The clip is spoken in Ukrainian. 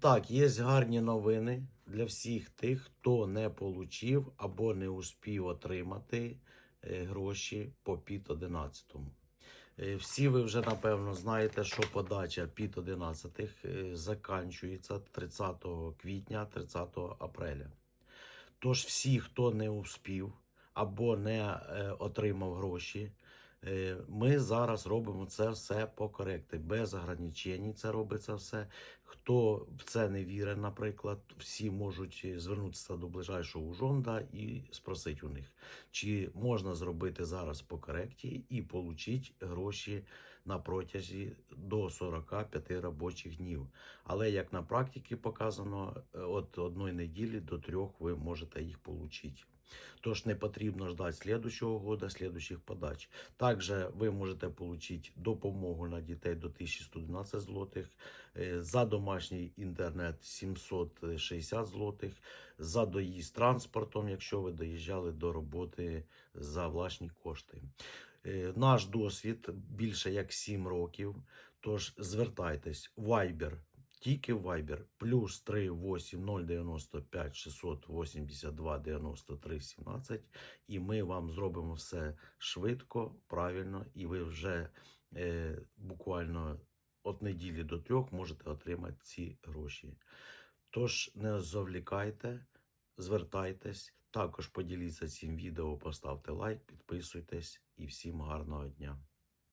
Так, є гарні новини для всіх тих, хто не получив або не успів отримати е, гроші по ПІТ 11. Е, Всі ви вже напевно знаєте, що подача ПІТ 11 е, заканчується 30 квітня, 30 апреля. Тож всі, хто не успів або не е, отримав гроші, ми зараз робимо це все по коректи, без ограничень. Це робиться все. Хто в це не вірить, наприклад, всі можуть звернутися до ближайшого ужонда і спросити у них, чи можна зробити зараз по коректі і отримати гроші на протязі до 45 робочих днів. Але як на практиці показано, е, від одної неділі до трьох ви можете їх отримати. Тож не потрібно ждати слідущого года, слідучих подач. Також ви можете отримати допомогу на дітей до 1112 злотих, е, за домашній інтернет 760 злотих, за доїзд транспортом, якщо ви доїжджали до роботи за власні кошти. Е, Наш досвід більше як 7 років. Тож звертайтесь, Viber, тільки Viber, плюс 38 095 682 93 17, і ми вам зробимо все швидко, правильно, і ви вже е, буквально від неділі до трьох можете отримати ці гроші. Тож не завлікайте, звертайтесь, також поділіться цим відео, поставте лайк, підписуйтесь. І всім гарного дня.